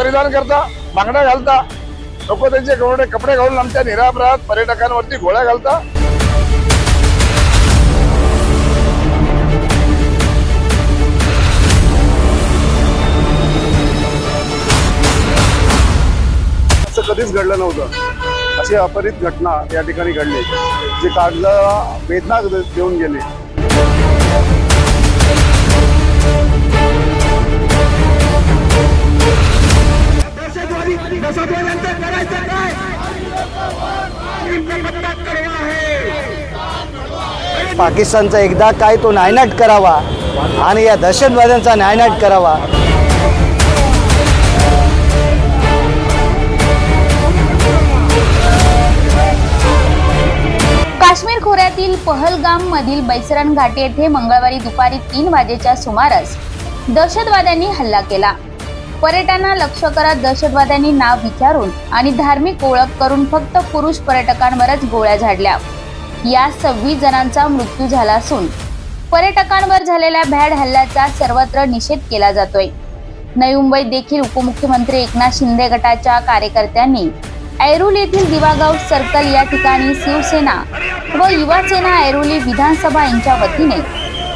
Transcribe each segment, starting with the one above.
परिधान करता बांगड्या घालता. लोक त्यांचे कपडे कपडे घालून आमच्या निरापराध पर्यटकांवरती गोळ्या घालता. असं कधीच घडलं नव्हतं. अशी अपरित घटना या ठिकाणी घडली. जी काळजाला वेदना देऊन गेली. पाकिस्तानचा एकदा काय तो नायनाट करावा आणि या दहशतवाद्यांचा नायनाट करावा. काश्मीर खोऱ्यातील पहलगाम मधील बैसरण घाटी येथे मंगळवारी दुपारी तीन वाजेच्या सुमारास दहशतवाद्यांनी हल्ला केला. पर्यटकांना लक्ष करत दहशतवाद्यांनी नाव विचारून आणि धार्मिक ओळख करून फक्त पुरुष पर्यटकांवरच गोळ्या झाडल्या. या सव्वीस जणांचा मृत्यू झाला असून पर्यटकांवर झालेल्या भ्याड हल्ल्याचा सर्वत्र निषेध केला जातोय. नवी मुंबईत देखील उपमुख्यमंत्री एकनाथ शिंदे गटाच्या कार्यकर्त्यांनी ऐरोल येथील दिवागाव सर्कल या ठिकाणी शिवसेना व युवासेना ऐरोली विधानसभा यांच्या वतीने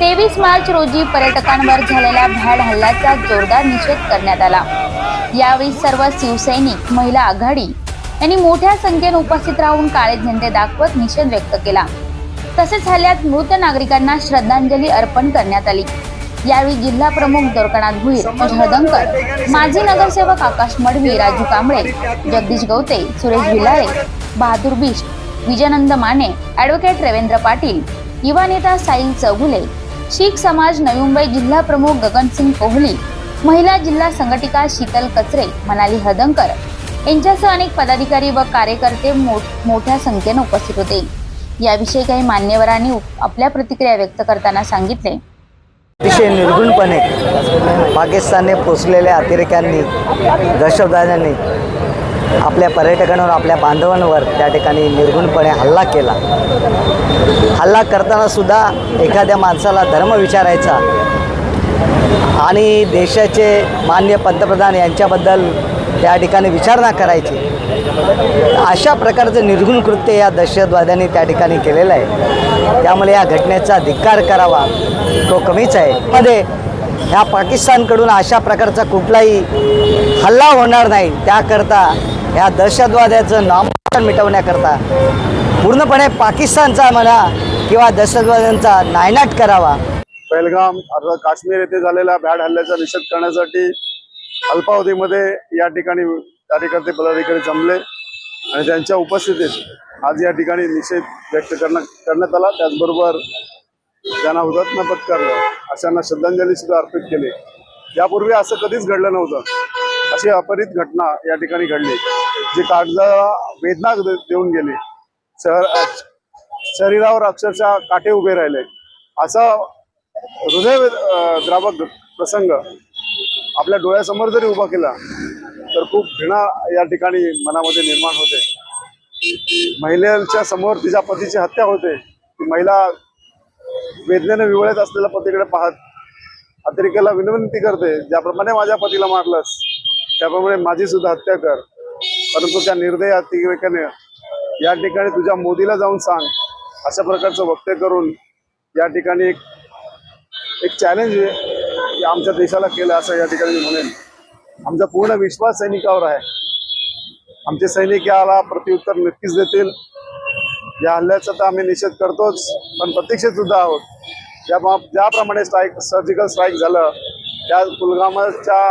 तेवीस मार्च रोजी पर्यटकांवर झालेल्या भ्याड हल्ल्याचा जोरदार निषेध करण्यात आला. यावेळी सर्व शिवसैनिक महिला आघाडी यांनी मोठ्या संख्येने उपस्थित राहून काळे झेंडे दाखवत निषेध व्यक्त केला. तसेच हल्ल्यात मृत नागरिकांना श्रद्धांजली अर्पण करण्यात आली. यावेळी जिल्हा प्रमुख दोरकनाथ भुईर हळदंकर माजी नगरसेवक आकाश मडवी राजू कांबळे जगदीश गवते सुरेश भिलारे बहादूर बिष्ट विजयानंद माने ॲडव्होकेट रवींद्र पाटील युवा नेता साईल चौगुले शीख समाज नवी मुंबई जिल्हा प्रमुख गगनसिंग कोहली महिला जिल्हा संघटिका शीतल कचरे मनाली हदंकर यांच्यासह अनेक पदाधिकारी व कार्यकर्ते मोठ्या संख्येने उपस्थित होते. याविषयी काही मान्यवरांनी आपल्या प्रतिक्रिया व्यक्त करताना सांगितले. अतिशय निर्गुणपणे पाकिस्तानने पोचलेल्या अतिरेक्यांनी दहशतवाद्यांनी आपल्या पर्यटकांवर आपल्या बांधवांवर त्या ठिकाणी निर्गुणपणे हल्ला केला. हल्ला करताना सुद्धा एखाद्या माणसाला धर्म विचारायचा आणि देशाचे मान्य पंतप्रधान यांच्याबद्दल त्या ठिकाणी विचारणा करायची. अशा प्रकारचं निर्गुण कृत्य या दहशतवाद्यांनी त्या ठिकाणी केलेलं आहे. त्यामुळे या घटनेचा धिक्कार करावा. तो कमीच आहे. मध्ये ह्या पाकिस्तानकडून अशा प्रकारचा कुठलाही हल्ला होणार नाही. त्याकरता ह्या दहशतवाद्याचं नामकरण मिटवण्याकरता पूर्णपणे पाकिस्तानचा म्हणा किंवा दहशतवाद्यांचा नायनाट करावा. पहलगाम अर्थात काश्मीर येथे झालेल्या भ्याड हल्ल्याचा निषेध करण्यासाठी अल्पावधीमध्ये या ठिकाणी कार्यकर्ते पदाधिकारी जमले आणि त्यांच्या उपस्थितीत आज या ठिकाणी निषेध व्यक्त करणं करण्यात आला. त्याचबरोबर त्यांना हुतात्मा पत्करलं अशांना श्रद्धांजली सुद्धा अर्पित केली. यापूर्वी असं कधीच घडलं नव्हतं. अशी अपरित घटना या ठिकाणी घडली जी कागदाला वेदना दे- देऊन गेली. शहर शरीरावर अक्षरशः काटे उभे राहिले. असा हृदय द्रावक प्रसंग आपल्या डोळ्यासमोर जरी उभा केला तर खूप घृणा या ठिकाणी मनामध्ये निर्माण होते. महिलेच्या समोर तिच्या पतीची हत्या होते. ती महिला वेदनेने विवळत असलेल्या पतीकडे पाहत अतिरेक्याला विनंती करते ज्याप्रमाणे माझ्या पतीला मारलंस त्याप्रमाणे माझी सुद्धा हत्या कर. परंतु त्या निर्दय अतिरेकाने या ठिकाणी तुझ्या मोदीला जाऊन सांग. अशा प्रकारचं वक्तव्य करून या ठिकाणी एक एक चॅलेंज आमच्या देशाला केलं असं या ठिकाणी मी म्हणेन. आमचा पूर्ण विश्वास सैनिकावर आहे. आमचे सैनिक याला प्रत्युत्तर नक्कीच देतील. या हल्ल्याचा तर आम्ही निषेध करतोच पण प्रतीक्षेत सुद्धा आहोत. ज्या ज्याप्रमाणे स्ट्राईक सर्जिकल स्ट्राईक झालं त्या पुलगामाच्या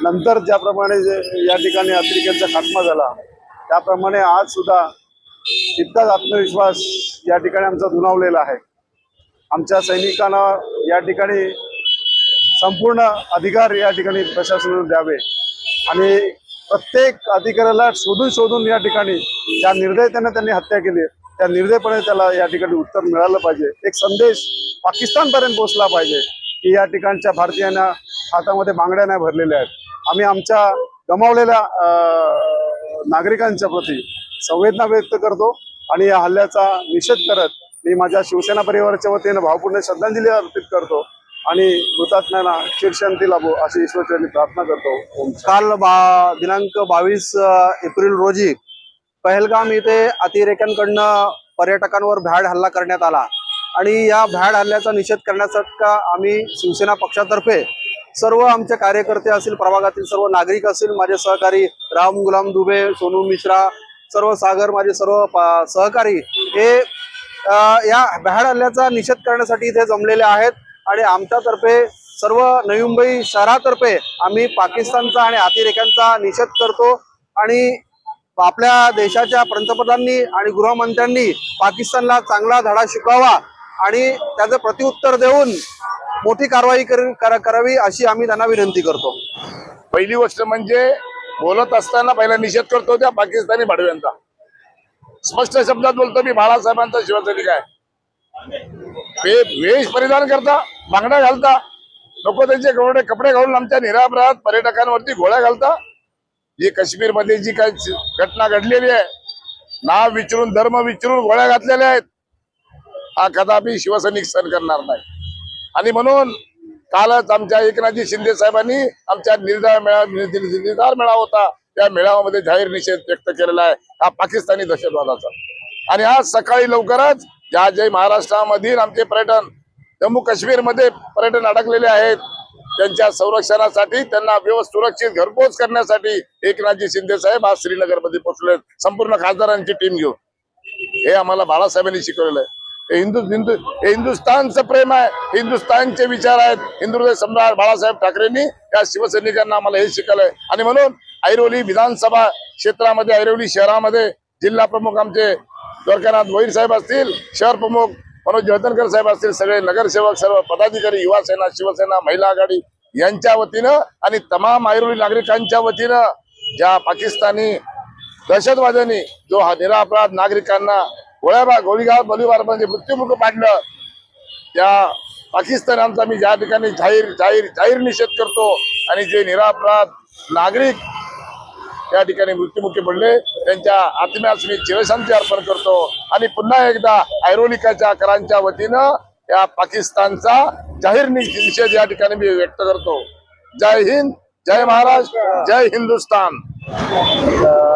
नंतर ज्याप्रमाणे जे या ठिकाणी अतिरेक्यांचा खात्मा झाला त्याप्रमाणे आज सुद्धा तितकाच आत्मविश्वास या ठिकाणी आमचा दुणावलेला आहे. आमच्या सैनिकांना या ठिकाणी संपूर्ण अधिकार या ठिकाणी प्रशासनाने द्यावे आणि प्रत्येक अधिकाऱ्याला शोधून शोधून या ठिकाणी ज्या निर्दयतेने त्यांनी हत्या केली त्या निर्दयपणे त्याला या ठिकाणी उत्तर मिळालं पाहिजे. एक संदेश पाकिस्तानपर्यंत पोहोचला पाहिजे की या ठिकाणच्या भारतीयांना हातामध्ये बांगड्या नाही भरलेल्या आहेत. आम्ही आमच्या गमावलेल्या नागरिकांच्या प्रती संवेदना व्यक्त करतो आणि या हल्ल्याचा निषेध करत मी माझ्या शिवसेना परिवाराच्या वतीने भावपूर्ण श्रद्धांजली अर्पित करतो आणि हुतात्म्यांना चिरशांती लाभो अशी ईश्वरचरणी प्रार्थना करतो. काल बा दिनांक बावीस एप्रिल रोजी पहलगाम इथे अतिरेक्यांकडनं पर्यटकांवर भ्याड हल्ला करण्यात आला. आणि या भ्याड हल्ल्याचा निषेध करण्यासाठी आम्ही शिवसेना पक्षातर्फे सर्व आमचे कार्यकर्ते असतील प्रभागातील सर्व नागरिक असतील माझे सहकारी राम गुलाम दुबे सोनू मिश्रा सर्व सागर माझे सर्व सहकारी हे या भ्याड हल्ल्याचा निषेध करण्यासाठी इथे जमलेले आहेत आणि आमच्यातर्फे सर्व नवी मुंबई शहरातर्फे आम्ही पाकिस्तानचा आणि अतिरेक्यांचा निषेध करतो आणि आपल्या देशाच्या पंतप्रधानांनी आणि गृहमंत्र्यांनी पाकिस्तानला चांगला धडा शिकवावा आणि त्याचं प्रत्युत्तर देऊन मोठी कारवाई कर- करावी अशी आम्ही त्यांना विनंती करतो. पहिली गोष्ट म्हणजे बोलत असताना पहिला निषेध करतो त्या पाकिस्तानी भाडव्यांचा. स्पष्ट शब्दात बोलतो मी बाळासाहेबांचा शिवसैनिक आहे. ते वेश परिधान करता बांगड्या घालता नको त्यांचे गवडे कपडे घालून आमच्या निरापराध पर्यटकांवरती गोळ्या घालता. जी काश्मीरमध्ये जी काही घटना घडलेली आहे नाव विचारून धर्म विचारून गोळ्या घातलेल्या आहेत हा कदापि शिवसैनिक सहन करणार नाही. आणि म्हणून कालच आमच्या एकनाथजी शिंदे साहेबांनी आमच्या निर्धार मेळा निर्धार मेळा होता. त्या मेळाव्यामध्ये जाहीर निषेध व्यक्त केलेला आहे हा पाकिस्तानी दहशतवादाचा. आणि आज सकाळी लवकरच ज्या जे महाराष्ट्रामधील आमचे पर्यटन जम्मू काश्मीरमध्ये पर्यटन अडकलेले आहेत त्यांच्या संरक्षणासाठी त्यांना व्यवस्थित सुरक्षित घरपोच करण्यासाठी एकनाथजी शिंदे साहेब आज श्रीनगरमध्ये पोहोचले संपूर्ण खासदारांची टीम घेऊन. हे आम्हाला बाळासाहेबांनी शिकवलेलं आहे. हे हिंदू हिंदू हे हिंदुस्थानचं प्रेम आहे. हिंदुस्थानचे विचार आहेत. हिंदू सम्राट बाळासाहेब ठाकरेंनी या शिवसैनिकांना आम्हाला हे शिकवलंय. आणि म्हणून ऐरोली विधानसभा क्षेत्रामध्ये ऐरोली शहरामध्ये जिल्हा प्रमुख आमचे द्वारकानाथ वैर साहेब असतील शहर प्रमुख मनोज जळतणकर साहेब असतील सगळे नगरसेवक सर्व पदाधिकारी युवा सेना शिवसेना महिला आघाडी यांच्या वतीनं आणि तमाम ऐरोली नागरिकांच्या वतीनं ज्या पाकिस्तानी दहशतवाद्यांनी जो हा निरापराध नागरिकांना गोळ्याबा गोळीबार बलिबार म्हणजे मृत्यूमुख पाडलं त्या पाकिस्तानांचा मी ज्या ठिकाणी जाहीर जाहीर जाहीर निषेध करतो आणि जे निरापराध नागरिक त्या ठिकाणी मृत्युमुखी पडले. त्यांच्या आत्म्यास मी चिरशांती अर्पण करतो. आणि पुन्हा एकदा आयरोनिकाच्या करांच्या वतीनं या पाकिस्तानचा जाहीर नि- निषेध या ठिकाणी मी व्यक्त करतो. जय हिंद जय महाराष्ट्र जय हिंदुस्तान. अ,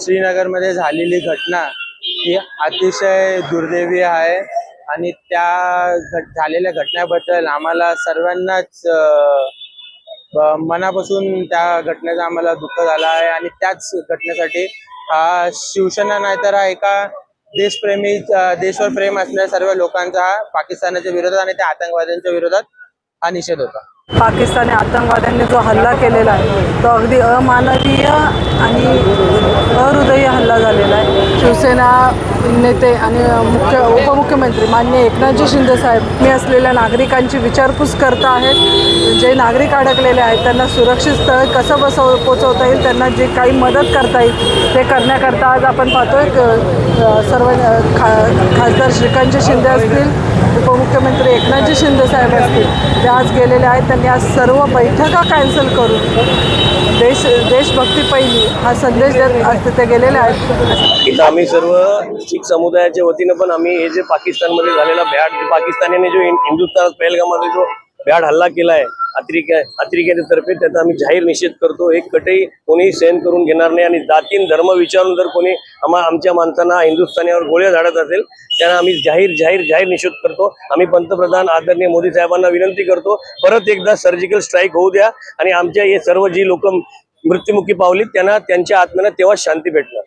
श्रीनगरमध्ये झालेली घटना ही अतिशय दुर्दैवी आहे आणि त्या झालेल्या घटनेबद्दल आम्हाला सर्वांनाच मनापासून त्या घटनेचा आम्हाला दुःख झालं आहे आणि त्याच घटनेसाठी हा शिवसेना नाही तर हा एका देशप्रेमी देशवर प्रेम असणाऱ्या सर्व लोकांचा पाकिस्तानाच्या विरोधात आणि त्या आतंकवाद्यांच्या विरोधात हा निषेध होता. पाकिस्तानी आतंकवाद्यांनी जो हल्ला केलेला आहे तो अगदी अमानवीय आणि अहृदयी हल्ला झालेला आहे. शिवसेना नेते आणि मुख्य उपमुख्यमंत्री मान्य एकनाथजी शिंदे साहेब मी असलेल्या नागरिकांची विचारपूस करत आहेत. जे नागरिक अडकलेले आहेत त्यांना सुरक्षित स्थळ कसं बसव पोचवता येईल त्यांना जे काही मदत करता येईल ते करण्याकरता आज आपण पाहतोय सर्व खा खासदार श्रीकांतजी शिंदे असतील. उपमुख्यमंत्री एकनाथजी शिंदे साहेब असतील ते आज गेलेले आहेत त्यांनी आज सर्व बैठका कॅन्सल करून देश देशभक्ती पहिली हा संदेश देत आज तिथे गेलेले आहेत. इथं आम्ही सर्व शीख समुदायाच्या वतीनं पण आम्ही हे जे पाकिस्तानमध्ये झालेला भ्याड पाकिस्तानीने जो हिं- हिंदुस्थानात पहलगामध्ये जो भ्याड हल्ला केलाय अतिरेक्या अतिरेक्यातर्फे त्याचा आम्ही जाहीर निषेध करतो. एक कटही कोणी सहन करून घेणार नाही आणि जातीन धर्म विचारून जर कोणी आम्हा आमच्या माणसांना हिंदुस्थानीवर गोळ्या झाडत असेल त्यांना आम्ही जाहीर जाहीर जाहीर निषेध करतो. आम्ही पंतप्रधान आदरणीय मोदी साहेबांना विनंती करतो परत एकदा सर्जिकल स्ट्राईक होऊ द्या आणि आमच्या हे सर्व जी लोक मृत्युमुखी पावलीत त्यांना त्यांच्या आत्म्याला तेव्हा शांती भेटणार.